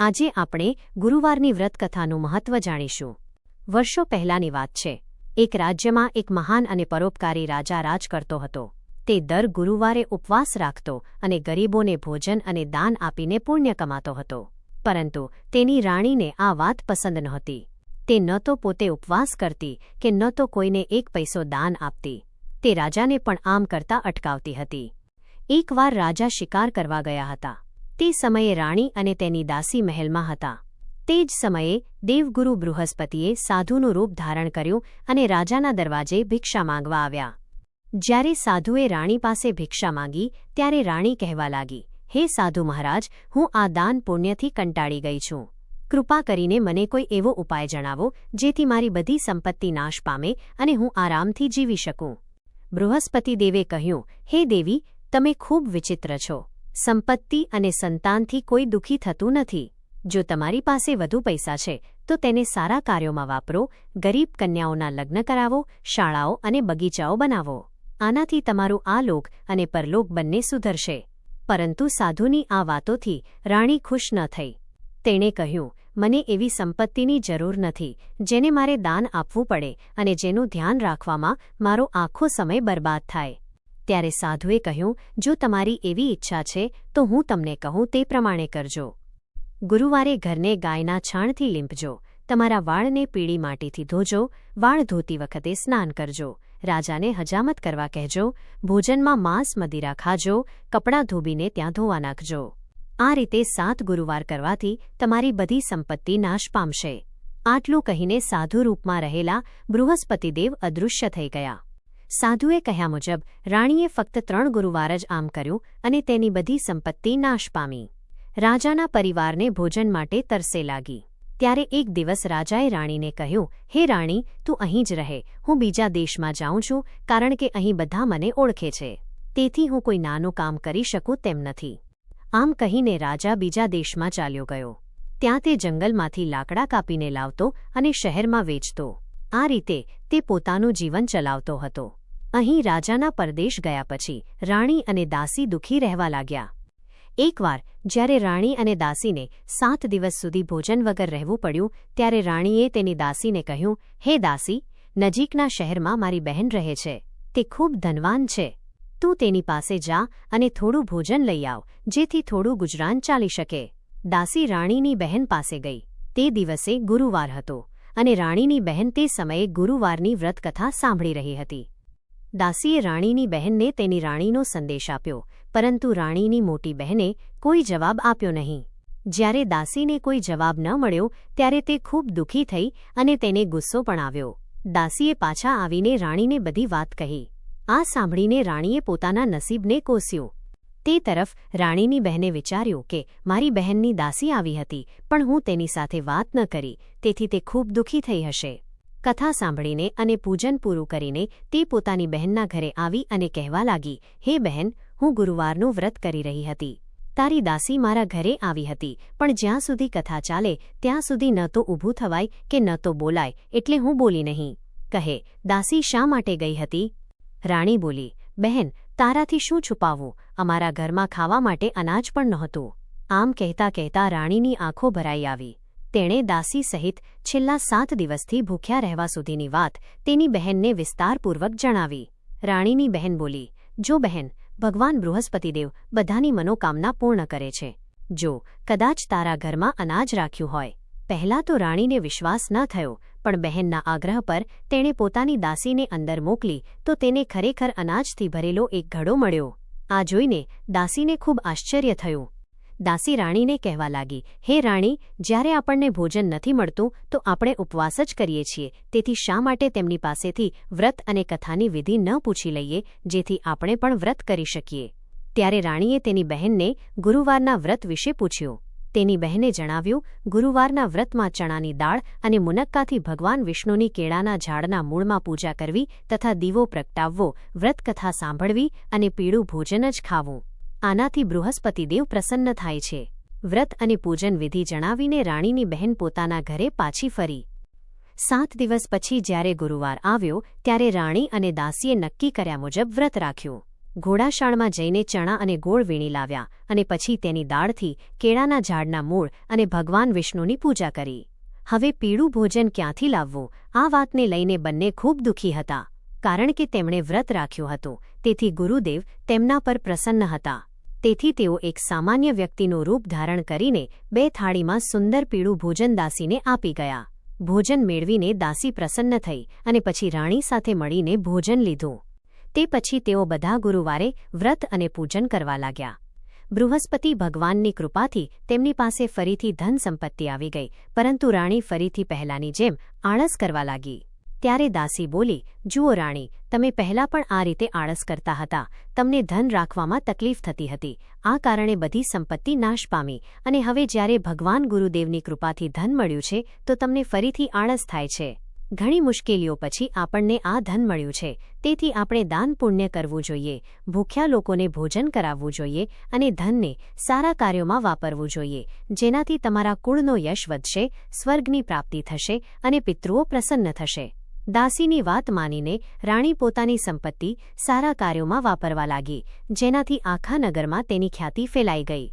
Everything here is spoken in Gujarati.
આજે આપણે ગુરુવારની વ્રતકથાનું મહત્વ જાણીશું. વર્ષો પહેલાંની વાત છે. એક રાજ્યમાં એક મહાન અને પરોપકારી રાજા રાજ કરતો હતો. તે દર ગુરુવારે ઉપવાસ રાખતો અને ગરીબોને ભોજન અને દાન આપીને પુણ્ય કમાતો હતો. પરંતુ તેની રાણીને આ વાત પસંદ નહોતી. તે ન તો પોતે ઉપવાસ કરતી કે ન તો કોઈને એક પૈસો દાન આપતી. તે રાજાને પણ આમ કરતા અટકાવતી હતી. એકવાર રાજા શિકાર કરવા ગયા હતા. તે સમયે રાણી અને તેની દાસી મહેલમાં હતા. તે જ સમયે દેવગુરુ બૃહસ્પતિએ સાધુનું રૂપ ધારણ કર્યું અને રાજાના દરવાજે ભિક્ષા માંગવા આવ્યા. જ્યારે સાધુએ રાણી પાસે ભિક્ષા માંગી, ત્યારે રાણી કહેવા લાગી, હે સાધુ મહારાજ, હું આ દાન પુણ્યથી કંટાળી ગઈ છું. કૃપા કરીને મને કોઈ એવો ઉપાય જણાવો, જેથી મારી બધી સંપત્તિ નાશ પામે અને હું આરામથી જીવી શકું. બૃહસ્પતિદેવે કહ્યું, હે દેવી, તમે ખૂબ વિચિત્ર છો. સંપત્તિ અને સંતાનથી કોઈ દુઃખી થતું નથી. જો તમારી પાસે વધુ પૈસા છે, તો તેને સારા કાર્યોમાં વાપરો, ગરીબ કન્યાઓના લગ્ન કરાવો, શાળાઓ અને બગીચાઓ બનાવો. આનાથી તમારું આ લોક અને પરલોક બંને સુધરશે. પરંતુ સાધુની આ વાતોથી રાણી ખુશ ન થઈ. તેણે કહ્યું, મને એવી સંપત્તિની જરૂર નથી, જેને મારે દાન આપવું પડે અને જેનું ધ્યાન રાખવામાં મારો આખો સમય બરબાદ થાય. ત્યારે સાધુએ કહ્યું, જો તમારી એવી ઈચ્છા છે, તો હું તમને કહું તે પ્રમાણે કરજો. ગુરુવારે ઘરને ગાયના છાણથી લીંપજો. તમારા વાળને પીળી માટીથી ધોજો. વાળ ધોતી વખતે સ્નાન કરજો. રાજાને હજામત કરવા કહેજો. ભોજનમાં માંસ મદિરા ખાજો. કપડાં ધોબીને ત્યાં ધોવા નાખજો. આ રીતે સાત ગુરુવાર કરવાથી તમારી બધી સંપત્તિ નાશ પામશે. આટલું કહીને સાધુ રૂપમાં રહેલા બૃહસ્પતિદેવ અદૃશ્ય થઈ ગયા. સાધુએ કહ્યા મુજબ, રાણીએ ફક્ત ત્રણ ગુરુવાર જ આમ કર્યું અને તેની બધી સંપત્તિ નાશ પામી. રાજાના પરિવારને ભોજન માટે તરસે લાગી. ત્યારે એક દિવસ રાજાએ રાણીને કહ્યું, હે રાણી, તું અહીં જ રહે. હું બીજા દેશમાં જાઉં છું, કારણ કે અહીં બધા મને ઓળખે છે. તેથી હું કોઈ નાનું કામ કરી શકું તેમ નથી. આમ કહીને રાજા બીજા દેશમાં ચાલ્યો ગયો. ત્યાં તે જંગલમાંથી લાકડા કાપીને લાવતો અને શહેરમાં વેચતો. આ રીતે તે પોતાનું જીવન ચલાવતો હતો. અહીં રાજાના પરદેશ ગયા પછી રાણી અને દાસી દુઃખી રહેવા લાગ્યા. એકવાર, જ્યારે રાણી અને દાસીને સાત દિવસ સુધી ભોજન વગર રહેવું પડ્યું, ત્યારે રાણીએ તેની દાસીને કહ્યું, હે દાસી, નજીકના શહેરમાં મારી બહેન રહે છે. તે ખૂબ ધનવાન છે. તું તેની પાસે જા અને થોડું ભોજન લઈ આવ, જેથી થોડું ગુજરાન ચાલી શકે. દાસી રાણીની બહેન પાસે ગઈ. તે દિવસે ગુરુવાર હતો અને રાણીની બહેન તે સમયે ગુરુવારની વ્રતકથા સાંભળી રહી હતી. દાસીએ રાણીની બહેનને તેની રાણીનો સંદેશ આપ્યો, પરંતુ રાણીની મોટી બહેને કોઈ જવાબ આપ્યો નહીં. જ્યારે દાસીને કોઈ જવાબ ન મળ્યો, ત્યારે તે ખૂબ દુઃખી થઈ અને તેને ગુસ્સો પણ આવ્યો. દાસીએ પાછા આવીને રાણીને બધી વાત કહી. આ સાંભળીને રાણીએ પોતાના નસીબને કોસ્યું. તે તરફ રાણીની બહેને વિચાર્યું કે, મારી બહેનની દાસી આવી હતી, પણ હું તેની સાથે વાત ન કરી, તેથી તે ખૂબ દુઃખી થઈ હશે. કથા સાંભળીને અને પૂજન પૂરું કરીને તે પોતાની બહેનના ઘરે આવી અને કહેવા લાગી, હે બહેન, હું ગુરુવારનું વ્રત કરી રહી હતી. તારી દાસી મારા ઘરે આવી હતી, પણ જ્યાં સુધી કથા ચાલે, ત્યાં સુધી ન તો ઊભું થવાય કે ન તો બોલાય, એટલે હું બોલી નહીં. કહે, દાસી શા માટે ગઈ હતી? રાણી બોલી, બહેન, તારાથી શું છુપાવવું? અમારા ઘરમાં ખાવા માટે અનાજ પણ નહોતું. આમ કહેતા કહેતા રાણીની આંખો ભરાઈ આવી. તેણે દાસી સહિત છેલ્લા સાત દિવસથી ભૂખ્યા રહેવા સુધીની વાત તેની બહેનને વિસ્તારપૂર્વક જણાવી. રાણીની બહેન બોલી, જો બહેન, ભગવાન બૃહસ્પતિદેવ બધાની મનોકામના પૂર્ણ કરે છે. જો કદાચ તારા ઘરમાં અનાજ રાખ્યું હોય, પહેલાં તો રાણીને વિશ્વાસ ન થયો, પણ બહેનના આગ્રહ પર તેણે પોતાની દાસીને અંદર મોકલી તો તેને ખરેખર અનાજથી ભરેલો એક ઘડો મળ્યો. આ જોઈને દાસીને ખૂબ આશ્ચર્ય થયું. દાસી રાણીને કહેવા લાગી, હે રાણી, જ્યારે આપણને ભોજન નથી મળતું, તો આપણે ઉપવાસ જ કરીએ છીએ. તેથી શા માટે તેમની પાસેથી વ્રત અને કથાની વિધિ ન પૂછી લઈએ, જેથી આપણે પણ વ્રત કરી શકીએ? ત્યારે રાણીએ તેની બહેનને ગુરુવારના વ્રત વિશે પૂછ્યું. તેની બહેને જણાવ્યું, ગુરુવારના વ્રતમાં ચણાની દાળ અને મુનક્કાથી ભગવાન વિષ્ણુની કેળાના ઝાડના મૂળમાં પૂજા કરવી તથા દીવો પ્રગટાવવો, વ્રતકથા સાંભળવી અને પીળું ભોજન જ ખાવું. આનાથી બૃહસ્પતિદેવ પ્રસન્ન થાય છે. વ્રત અને પૂજન વિધિ જણાવીને રાણીની બહેન પોતાના ઘરે પાછી ફરી. સાત દિવસ પછી જ્યારે ગુરુવાર આવ્યો, ત્યારે રાણી અને દાસીએ નક્કી કર્યા મુજબ વ્રત રાખ્યું. ઘોડાશાળમાં જઈને ચણા અને ગોળ વીણી લાવ્યા અને પછી તેની દાળથી કેળાના ઝાડના મૂળ અને ભગવાન વિષ્ણુની પૂજા કરી. હવે પીળું ભોજન ક્યાંથી લાવવું? આ વાતને લઈને બંને ખૂબ દુઃખી હતા. કારણ કે તેમણે વ્રત રાખ્યું હતું, તેથી ગુરુદેવ તેમના પર પ્રસન્ન હતા. તેથી તેઓ એક સામાન્ય વ્યક્તિનું રૂપ ધારણ કરીને બે થાળીમાં સુંદર પીળું ભોજન દાસીને આપી ગયા. ભોજન મેળવીને દાસી પ્રસન્ન થઈ અને પછી રાણી સાથે મળીને ભોજન લીધું. તે પછી તેઓ બધા ગુરુવારે વ્રત અને પૂજન કરવા લાગ્યા. બૃહસ્પતિ ભગવાનની કૃપાથી તેમની પાસે ફરીથી ધન સંપત્તિ આવી ગઈ, પરંતુ રાણી ફરીથી પહેલાની જેમ આળસ કરવા લાગી. ત્યારે દાસી બોલી, જુઓ રાણી, તમે પહેલાં પણ આ રીતે આળસ કરતા હતા. તમને ધન રાખવામાં તકલીફ થતી હતી. આ કારણે બધી સંપત્તિ નાશ પામી. અને હવે જ્યારે ભગવાન ગુરુદેવની કૃપાથી ધન મળ્યું છે, તો તમને ફરીથી આળસ થાય છે. ઘણી મુશ્કેલીઓ પછી આપણને આ ધન મળ્યું છે. તેથી આપણે દાન પુણ્ય કરવું જોઈએ. ભૂખ્યા લોકોને ભોજન કરાવવું જોઈએ અને ધનને સારા કાર્યોમાં વાપરવું જોઈએ. જેનાથી તમારા કુળનો યશ વધશે, સ્વર્ગની પ્રાપ્તિ થશે અને પિતૃઓ પ્રસન્ન થશે. દાસીની વાત માનીને રાણી પોતાની સંપત્તિ સારા કાર્યોમાં વાપરવા લાગી, જેનાથી આખા નગરમાં તેની ખ્યાતિ ફેલાઈ ગઈ.